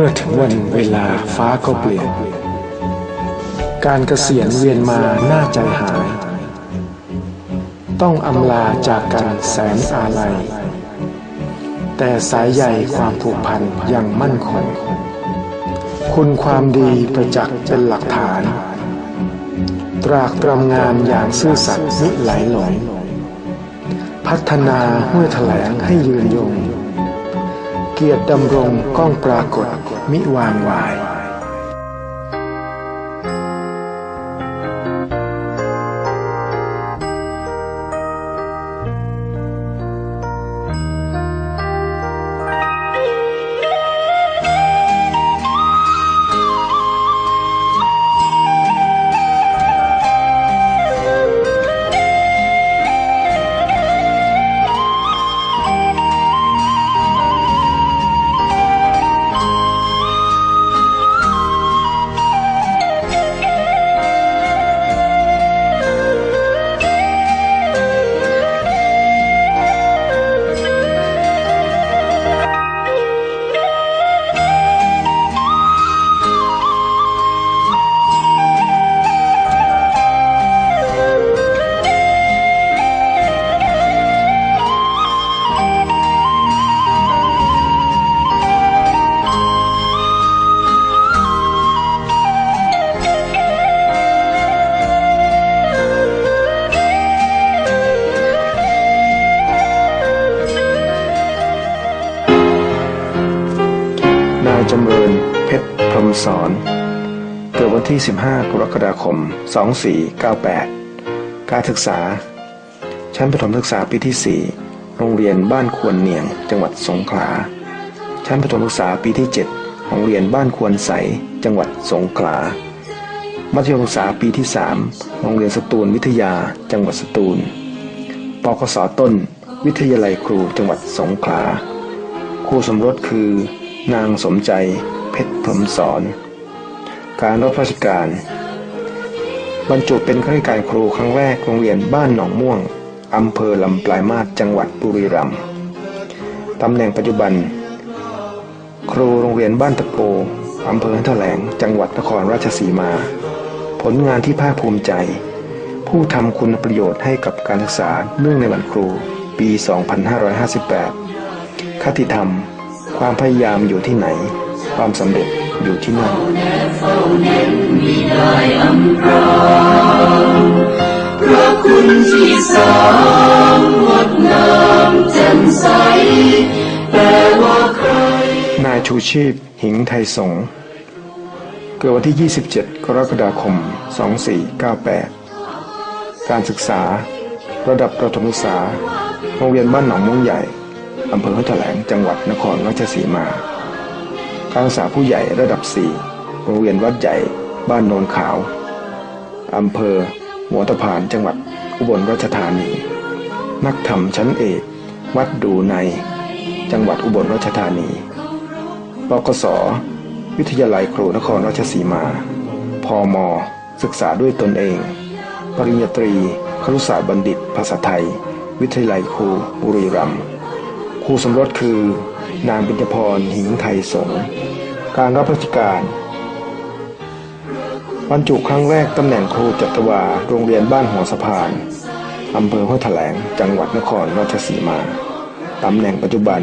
มื่อถึงวันเวลาฟ้าก็เปลี่ยน การเกษียณเวียนมาหน้าใจหาย ต้องอำลาจากกันแสนอาลัย แต่สายใยความผูกพันยังมั่นคง คุณความดีประจักษ์เป็นหลักฐาน ตรากตรำงานอย่างซื่อสัตย์มิไหลหลงพัฒนาห้วยแถลงให้ยืนยง เกียรติดำรงก้องปรากฏมิวางวาย จำเริญ เพชรพรมสอน เกิดวันที่ 15 กรกฎาคม 2498 การศึกษา ชั้นประถมศึกษาปีที่ 4 โรงเรียนบ้านควรเนียง จังหวัดสงขลา ชั้นประถมศึกษาปีที่ 7 โรงเรียนบ้านควรใส จังหวัดสงขลา มัธยมศึกษาปีที่ 3 โรงเรียนสตูลวิทยา จังหวัดสตูลปกสต้น วิทยาลัยครูจังหวัดสงขลาครูสมรสคือ นางสมใจ เพชรพรมสอน การรับราชการ บรรจุเป็นข้าราชการครูครั้งแรกโรงเรียนบ้านหนองม่วงอำเภอลำปลายมาศจังหวัดบุรีรัมย์ตำแหน่งปัจจุบัน ครูโรงเรียนบ้านตะโกอำเภอแถลง จังหวัดนครราชสีมา ผลงานที่ภาคภูมิใจ ผู้ทำคุณประโยชน์ให้กับการศึกษาเนื่องในวันครูปี 2558 คติธรรม ความพยายามอยู่ที่ไหน ความสำเร็จอยู่ที่นั่นพระคุณที่สามงดงามแจ่มใสแต่ว่าใครนายชูชีพหิงไทยสงเกิดวันที่ 27 กรกฎาคม 2498 การศึกษา ระดับประถมศึกษา โรงเรียนบ้านหนองม่วงใหญ่ อำเภอห้วแถลงจังหวัดนครราชสีมา การศึกษาผู้ใหญ่ระดับ 4 โรงเรียนวัดใหญ่ บ้านโนนขาว อำเภอหัวตะพานจังหวัดอุบลราชธานี นักธรรมชั้นเอก วัดดูใน จังหวัดอุบลราชธานีปกสวิทยาลัยครูนครราชสีมา พม ศึกษาด้วยตนเอง ปริญญาตรีครุศาสตร์บัณฑิต ภาษาไทย วิทยาลัยครูบุรีรัมย์ ครูสมรสคือ นางเบญจพรหิงไทยสงการรับราชการบรรจุครั้งแรกตำแหน่งครูจัตวาโรงเรียนบ้านหัวสะพานอำเภอห้วยแถลง จังหวัดนครราชสีมา ตำแหน่งปัจจุบัน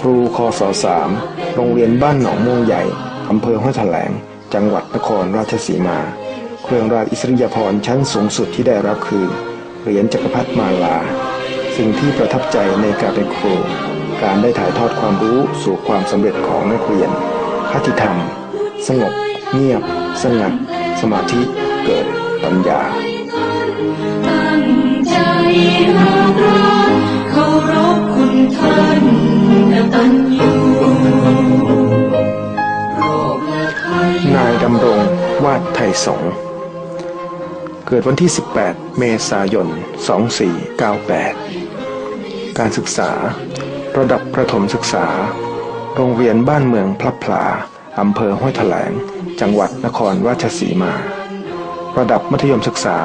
ครูคศสามโรงเรียนบ้านหนองม่วงใหญ่อำเภอห้วยแถลง จังหวัดนครราชสีมา เครื่องราชอิสริยาภรณ์ชั้นสูงสุดที่ได้รับคือ เหรียญจักรพรรดิมาลา สิ่งที่ประทับใจในการเป็นครู การได้ถ่ายทอดความรู้สู่ความสำเร็จของนักเรียนคติธรรม สงบ เงียบ สงัด สมาธิ เกิดปัญญาตั้งใจหากเราเคารพคุณท่านกตัญญูโรคและไข้นายดำรงวาดไทยสงฆ์เกิดวันที่ 18 เมษายน 2498 การศึกษา ระดับประถมศึกษา โรงเรียนบ้านเมืองพลับพลาอำเภอห้วยแถลง จังหวัดนครราชสีมา ระดับมัธยมศึกษา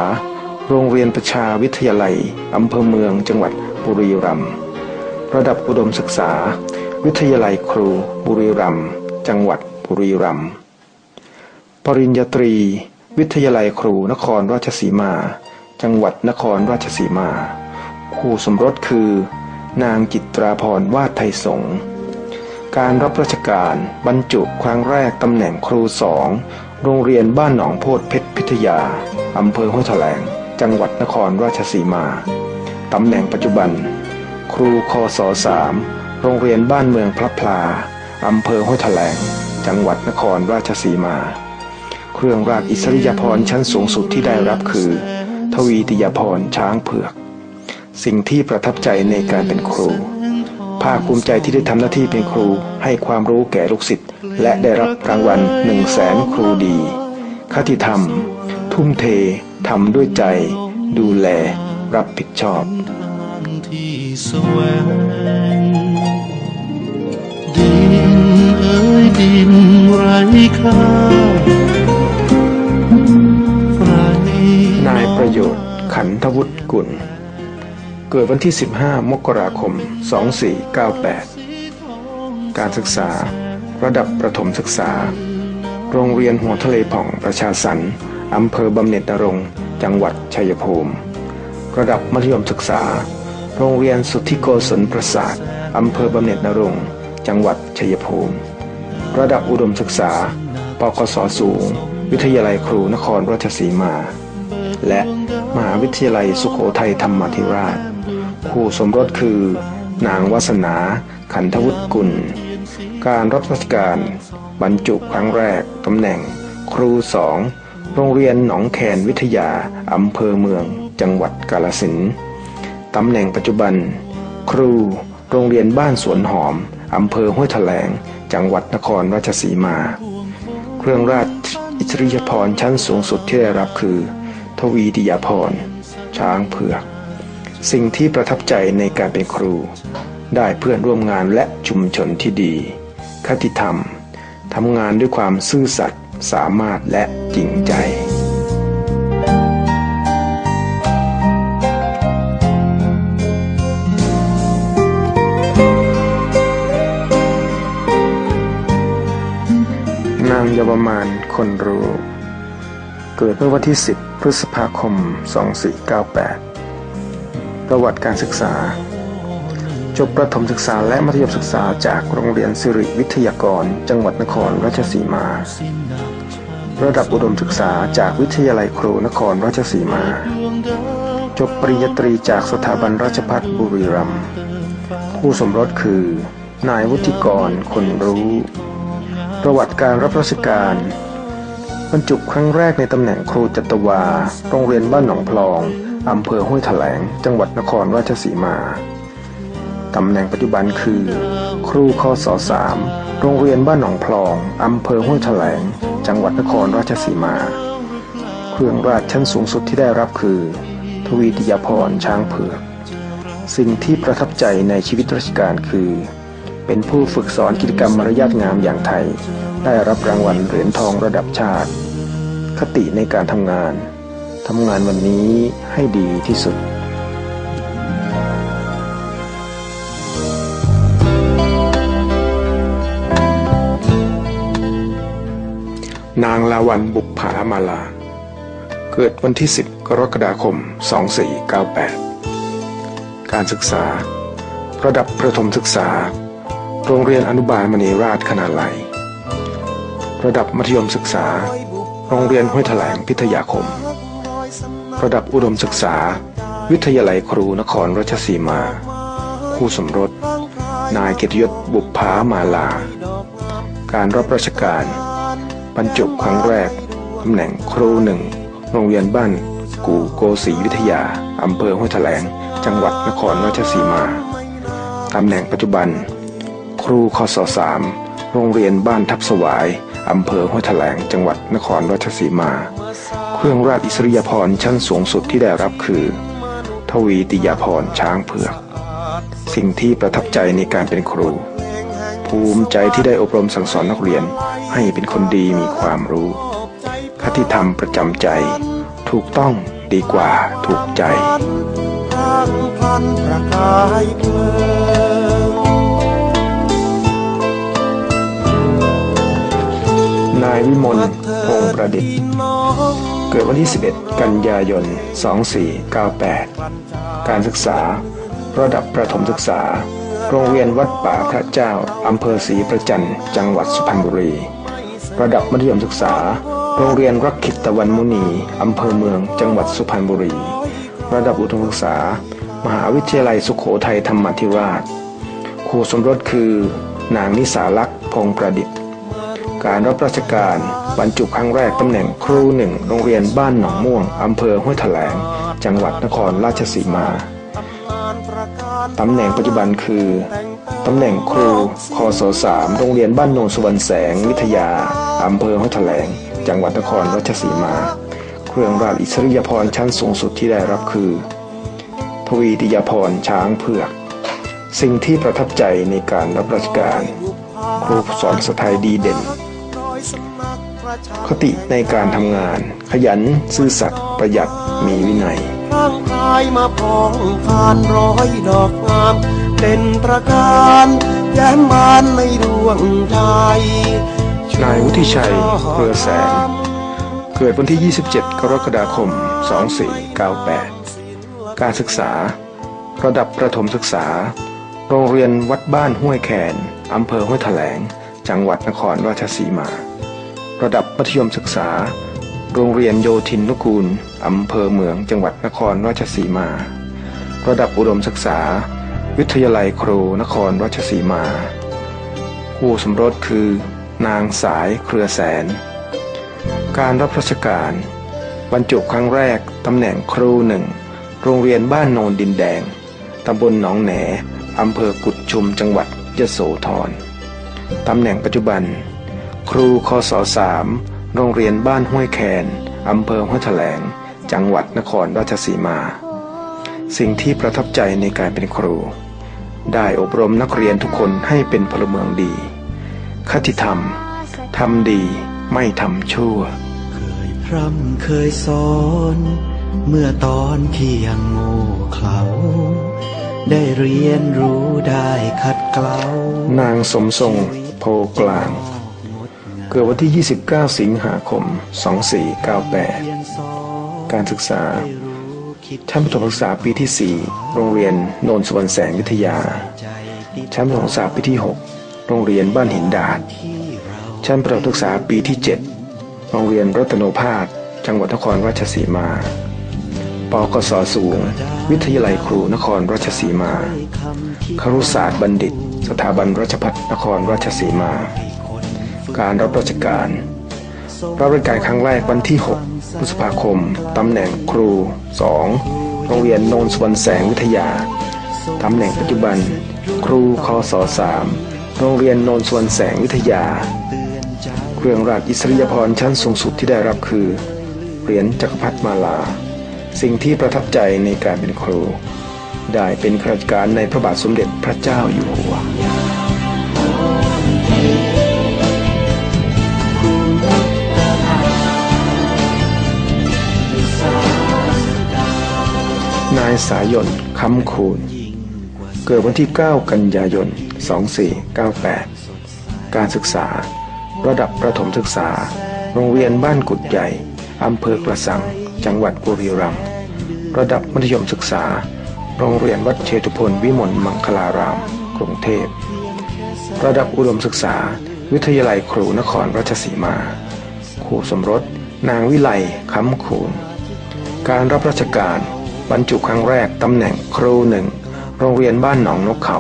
โรงเรียนประชาวิทยาลัยอำเภอเมืองจังหวัดบุรีรัมย์ ระดับอุดมศึกษา วิทยาลัยครูบุรีรัมย์ จังหวัดบุรีรัมย์ ปริญญาตรี วิทยาลัยครูนครราชสีมา จังหวัดนครราชสีมา คู่สมรสคือ นางจิตราพรวาดไทยสงการรับราชการบรรจุครั้งแรกตำแหน่งครูสองโรงเรียนบ้านหนองโพธิเพชรพิทยา อำเภอห้วยแถลง จังหวัดนครราชสีมา ตำแหน่งปัจจุบัน ครูคศสามโรงเรียนบ้านเมืองพระพลา อำเภอห้วยแถลง จังหวัดนครราชสีมา เครื่องราชอิสริยาภรณ์ชั้นสูงสุดที่ได้รับคือ ทวีติยาภรณ์ช้างเผือก สิ่งที่ประทับใจในการเป็นครู ภาคภูมิใจที่ได้ทำหน้าที่เป็นครูให้ความรู้แก่ลูกศิษย์และได้รับรางวัลหนึ่งแสนครูดี คติธรรม ทุ่มเททำด้วยใจ ดูแล รับผิดชอบที่แสวงดินเอ้ยดินไร้ค่าไร้นายประโยชน์ขันธวุฒิกุล เกิดวันที่ 15 มกราคม 2498 การศึกษา ระดับประถมศึกษา โรงเรียนหัวทะเลผ่องประชาสรรอำเภอบำเหน็จนรงจังหวัดชัยภูมิ ระดับมัธยมศึกษา โรงเรียนสุทธิโกศลประสาทอำเภอบำเหน็จนรงจังหวัดชัยภูมิ ระดับอุดมศึกษา ปกศสูง วิทยาลัยครูนครราชสีมา และมหาวิทยาลัยสุโขทัยธรรมาธิราช คู่สมรสคือ นางวาสนา ขันธวุฒิกุล การรับราชการบรรจุครั้งแรกตำแหน่ง ครูสองโรงเรียนหนองแคนวิทยาอำเภอเมือง จังหวัดกาลสินตำแหน่งปัจจุบัน ครูโรงเรียนบ้านสวนหอมอำเภอห้วยแถลง จังหวัดนครราชสีมา เครื่องราชอิสริยาภรชั้นสูงสุดที่ได้รับคือ ทวีติยาภรช้างเผือก สิ่งที่ประทับใจในการเป็นครู ได้เพื่อนร่วมงานและชุมชนที่ดี คติธรรม ทำงานด้วยความซื่อสัตย์สามารถและจริงใจนางเยาวมานคนรู้ เกิดเมื่อวันที่ 10 พฤษภาคม 2498 ประวัติการศึกษา จบประถมศึกษาและมัธยมศึกษาจากโรงเรียนสิริวิทยากร จังหวัดนครราชสีมา ระดับอุดมศึกษาจากวิทยาลัยครูนครราชสีมา จบปริญญาตรีจากสถาบันราชภัฏบุรีรัมย์คู่สมรสคือ นายวุฒิกรคนรู้ ประวัติการรับราชการบรรจุครั้งแรกในตำแหน่งครูจัตวา โรงเรียนบ้านหนองพลอง อำเภอห้วยแถลง จังหวัดนครราชสีมา ตำแหน่งปัจจุบันคือ ครูคศสามโรงเรียนบ้านหนองพลองอำเภอห้วยแถลง จังหวัดนครราชสีมา เครื่องราชชั้นสูงสุดที่ได้รับคือ ทวีติยาภรช้างเผือก สิ่งที่ประทับใจในชีวิตราชการคือ เป็นผู้ฝึกสอนกิจกรรมมารยาทงามอย่างไทย ได้รับรางวัลเหรียญทองระดับชาติ คติในการทำงานำงานวันนี้ให้ดีที่สุดนางลาวันบุกผามาลา เกิดวันที่ 10 กรกฎาคม 2498 การศึกษา ระดับประถมศึกษา โรงเรียนอนุบาลมณีราชขนาดไหลระดับมัธยมศึกษา โรงเรียนห้วยแถลงพิทยาคม ระดับอุดมศึกษา วิทยาลัยครูนครราชสีมา คู่สมรส นายเกียรติยศบุพภามาลา การรับราชการ บรรจุครั้งแรกตำแหน่งครูหนึ่งโรงเรียนบ้าน กูโกศรีวิทยาอำเภอห้วยแถลง จังหวัดนครราชสีมาตำแหน่งปัจจุบัน ครูคศสามโรงเรียนบ้านทับสวายอำเภอห้วยแถลง จังหวัดนครราชสีมา เครื่องราชอิสริยาภรณ์ชั้นสูงสุดที่ได้รับคือ ทวีติยาภรณ์ช้างเผือก สิ่งที่ประทับใจในการเป็นครู ภูมิใจที่ได้อบรมสั่งสอนนักเรียนให้เป็นคนดีมีความรู้ คติธรรมประจำใจ ถูกต้องดีกว่าถูกใจางพันประกายเพลิงวิมลพงประดิษฐ์ เกิดวันที่ 11 กันยายน 2498 การศึกษา ระดับประถมศึกษา โรงเรียนวัดป่าพระเจ้า อำเภอศรีประจันต์จังหวัดสุพรรณบุรี ระดับมัธยมศึกษา โรงเรียนรักขิตตะวันมุนี อำเภอเมือง จังหวัดสุพรรณบุรี ระดับอุดมศึกษา มหาวิทยาลัยสุโขทัยธรรมธิราช ครูสมรสคือ นางนิสาลักษ์พงประดิษฐ์ การรับราชการ บรรจุครั้งแรกตำแหน่งครูหนึ่งโรงเรียนบ้านหนองม่วงอำเภอห้วยแถลง จังหวัดนครราชสีมาตำแหน่งปัจจุบันคือตำแหน่งครูคศสามโรงเรียนบ้านโนนสุวรรณแสง วิทยาอำเภอห้วยแถลง จังหวัดนครราชสีมา เครื่องราชอิสริยาภรชั้นสูงสุดที่ได้รับคือ ทวีติยาภรช้างเผือก สิ่งที่ประทับใจในการรับราชการ ครูสอนภาษาไทยดีเด่น คติในการทำงาน ขยันซื่อสัตย์ประหยัดมีวินัยข้างกายมาพองทานร้อยดอกงาม เป็นตระการแย้มบานในดวงใจนายวุฒิชัยเครือแสนเกิดวันที่ 27 กรกฎาคม 2498 การศึกษา ระดับประถมศึกษา โรงเรียนวัดบ้านห้วยแคนอำเภอห้วยแถลง จังหวัดนครราชสีมา ระดับมัธยมศึกษา โรงเรียนโยธินนุกูล อำเภอเมืองจังหวัดนครราชสีมา ระดับอุดมศึกษา วิทยาลัยครูนครราชสีมาคู่สมรสคือ นางสายเครือแสน การรับราชการ บรรจุครั้งแรกตำแหน่งครูหนึ่งโรงเรียนบ้านโนนดินแดงตำบลหนองแหนอำเภอกุดชุมจังหวัดยโสธรตำแหน่งปัจจุบัน ครูคศสามโรงเรียนบ้านห้วยแคนอำเภอห้วยแถลง จังหวัดนครราชสีมา สิ่งที่ประทับใจในการเป็นครู ได้อบรมนักเรียนทุกคนให้เป็นพลเมืองดี คติธรรม ทำดีไม่ทำชั่ว เคยพร่ำเคยสอน เมื่อตอนที่ยังโง่เขลาได้เรียนรู้ได้ขัดเกลานางสมทรงโพกลาง เกิดวันที่ 29 สิงหาคม 2498 การศึกษาชั้นประถมศึกษาปีที่ 4 โรงเรียนโนนสุวรรณแสงวิทยา ชั้นประถมศึกษาปีที่ 6 โรงเรียนบ้านหินดาด ชั้นประถมศึกษาปีที่ 7 โรงเรียนรัตโนภาสจังหวัดนครราชสีมา ปกศสูง วิทยาลัยครูนครราชสีมา ครุศาสตร์บัณฑิต สถาบันราชภัฏนครราชสีมา การรับราชการ รับราชการครั้งแรกวันที่ 6 พฤษภาคม ตำแหน่งครู 2 โรงเรียนโนนสวรรแสงวิทยา ตำแหน่งปัจจุบัน ครูคศ3โรงเรียนโนนสวรรแสงวิทยา เครื่องราชอิสริยาภรชั้นสูงสุดที่ได้รับคือ เหรียญจักรพรรดิมาลา สิ่งที่ประทับใจในการเป็นครู ได้เป็นข้าราชการในพระบาทสมเด็จพระเจ้าอยู่หัว นายสายนคำคูณ เกิดวันที่ 9 กันยายน 2498 การศึกษา ระดับประถมศึกษา โรงเรียนบ้านกุดใหญ่อำเภอกระสัง จังหวัดบุรีรัมย์ระดับมัธยมศึกษา โรงเรียนวัดเชตุพนวิมลมังคลาราม กรุงเทพ ระดับอุดมศึกษา วิทยาลัยครูนครราชสีมาคู่สมรส นางวิไลคำคูณ การรับราชการ บรรจุครั้งแรกตำแหน่งครูหนึ่งโรงเรียนบ้านหนองนกเขา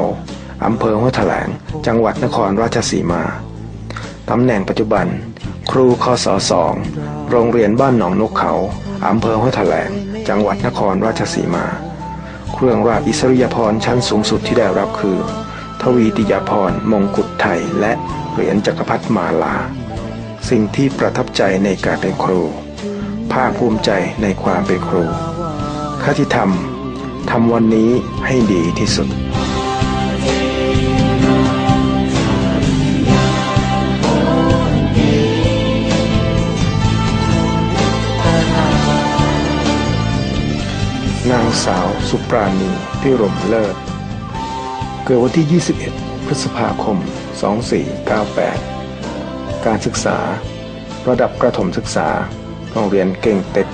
อำเภอห้วยแถลง จังหวัดนครราชสีมา ตำแหน่งปัจจุบัน ครูคศสองโรงเรียนบ้านหนองนกเขาอำเภอห้วยแถลง จังหวัดนครราชสีมา เครื่องราชอิสริยาภรชั้นสูงสุดที่ได้รับคือ ทวีติยาภรมงกุฎไทยและเหรียญจักรพรรดิมาลา สิ่งที่ประทับใจในการเป็นครูภาคภูมิใจในความเป็นครู คติธรรมทำวันนี้ให้ดีที่สุด นางสาวสุปราณีพิรมเลิศ เกิดวันที่ 21 พฤษภาคม 2498 การศึกษา ระดับประถมศึกษาโรงเรียนเก่งเต็ด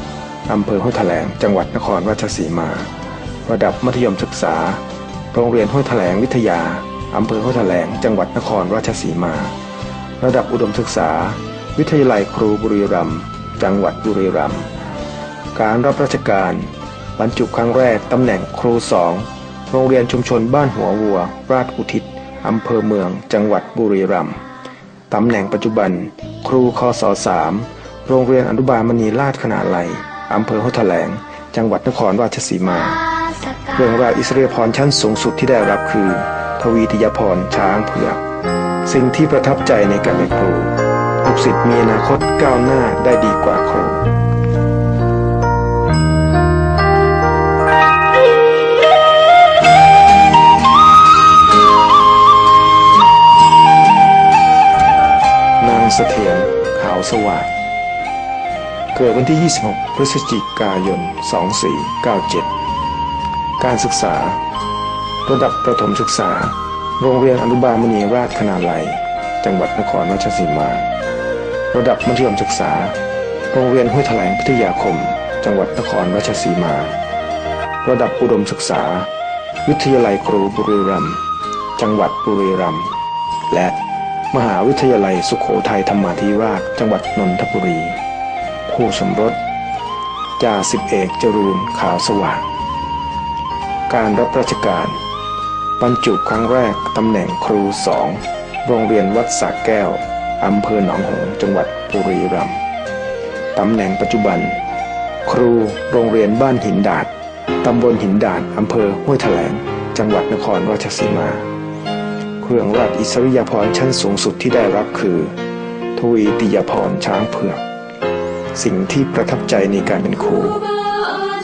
อำเภอห้วยแถลง จังหวัดนครราชสีมา ระดับมัธยมศึกษา โรงเรียนห้วยแถลงวิทยา อำเภอห้วยแถลง จังหวัดนครราชสีมา ระดับอุดมศึกษา วิทยาลัยครูบุรีรัมย์ จังหวัดบุรีรัมย์ การรับราชการ บรรจุครั้งแรกตำแหน่งครูสองโรงเรียนชุมชนบ้านหัววัว ราชอุทิศ อำเภอเมือง จังหวัดบุรีรัมย์ ตำแหน่งปัจจุบัน ครูคศสามโรงเรียนอนุบาลมณีราชขนาดไหล อำเภอหัวแถลง จังหวัดนครราชสีมา เรื่องราวอิสริยพรชั้นสูงสุดที่ได้รับคือ ทวีติยพรช้างเผือก สิ่งที่ประทับใจในการเป็นครูลูกศิษย์มีอนาคตก้าวหน้าได้ดีกว่าครูนางเสถียรขาวสว่าง เกิดวันที่ 26 พฤศจิกายน 2497 การศึกษา ระดับประถมศึกษา โรงเรียนอนุบาลมณีราชคณาลัย จังหวัดนครราชสีมา ระดับมัธยมศึกษา โรงเรียนห้วยแถลงพิทยาคม จังหวัดนครราชสีมา ระดับอุดมศึกษา วิทยาลัยครูบุรีรัมย์ จังหวัดบุรีรัมย์ และมหาวิทยาลัยสุขโขทัยธรรมาธิราช จังหวัดนนทบุรี คู่สมรสจ่าสิบเอกจรูนขาวสว่าง การรับราชการบรรจุครั้งแรกตำแหน่งครูสองโรงเรียนวัดสระแก้วอำเภอหนองหงส์จังหวัดบุรีรัมย์ตำแหน่งปัจจุบัน ครูโรงเรียนบ้านหินดาดตำบลหินดาดอำเภอห้วยแถลง จังหวัดนครราชสีมา เครื่องราชอิสริยาภรณ์ชั้นสูงสุดที่ได้รับคือทวีติยาภรณ์ช้างเผือก สิ่งที่ประทับใจในการเป็นครู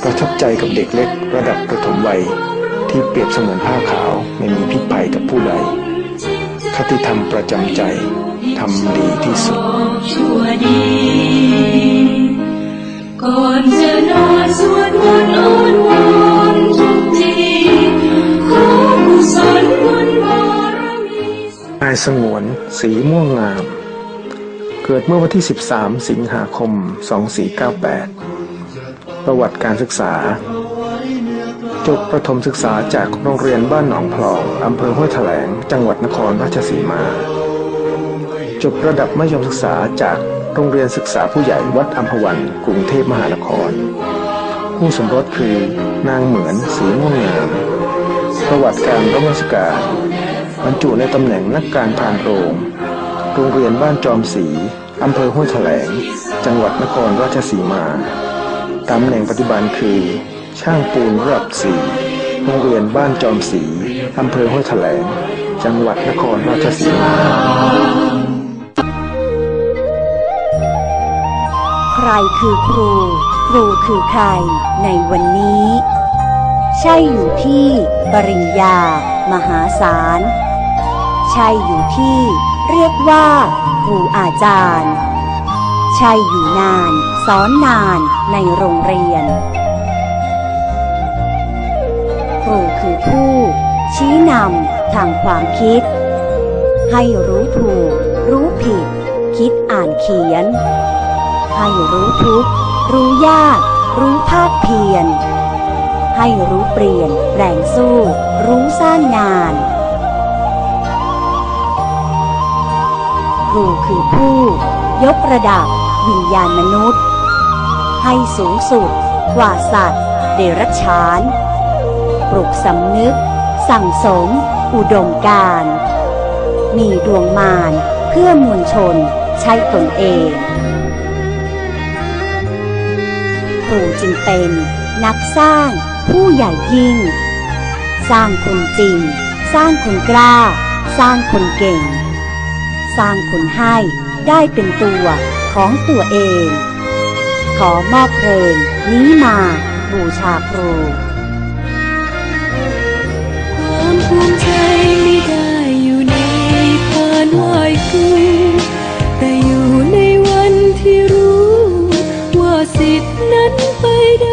ประทับใจกับเด็กเล็กระดับประถมวัย ที่เปรียบเสมือนผ้าขาวไม่มีพิษภัยกับผู้ใดคติธรรมประจำใจทำดีที่สุดชั่วดีก่อนจะนอนสวดมนต์อ้อนวอนทุกทีขอกุศลบุญบารมีนายสงวนสีม่วงงาม เกิดเมื่อวันที่ 13 สิงหาคม 2498 ประวัติการศึกษา จบประถมศึกษาจากโรงเรียนบ้านหนองพลองอำเภอห้วยแถลง จังหวัดนครราชสีมา จบระดับมัธยมศึกษาจากโรงเรียนศึกษาผู้ใหญ่วัดอัมพวันกรุงเทพมหานคร ผู้สมรสคือนางเหมือนสีม่วงงาม ประวัติการรับราชการบรรจุในตำแหน่งนักการพานโรง โรงเรียนบ้านจอมศรีอำเภอห้วยแถลง จังหวัดนครราชสีมา ตำแหน่งปัจจุบันคือ ช่างปูนระดับสี่โรงเรียนบ้านจอมศรีอำเภอห้วยแถลง จังหวัดนครราชสีมา ใครคือครู ครูคือใคร ในวันนี้ ใช่อยู่ที่ปริญญา มหาศาล ใช่อยู่ที่ เรียกว่าครูอาจารย์ ใช่อยู่นาน สอนนานในโรงเรียน ครูคือผู้ ชี้นำทางความคิด ให้รู้ถูก รู้ผิด คิดอ่านเขียน ให้รู้ทุก์รู้ยาก รู้ภาคเพียรให้รู้เปลี่ยนแปลงสู้ รู้สร้างงาน รูคือผู้ ยกระดับ วิญญาณมนุษย์ ให้สูงสุดกว่าสัตว์ เดรัจฉาน ปลุกสำนึก สั่งสม อุดมการ มีดวงมารเพื่อมวลชนใช้ตนเองครูจึงเป็นนักสร้างผู้ใหญ่ยิ่ง สร้างคนจริง สร้างคนกล้า สร้างคนเก่ง สร้างคนให้ได้เป็นตัวของตัวเอง ขอมอบเพลงนี้มาบูชาครูความภูมิใจไม่ได้อยู่ในพานไหวครูแต่อยู่ในวันที่รู้ ว่าสิทธินั้นไปได้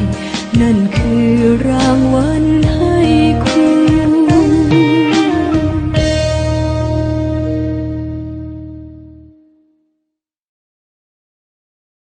นั่นคือรางวัลให้คุณ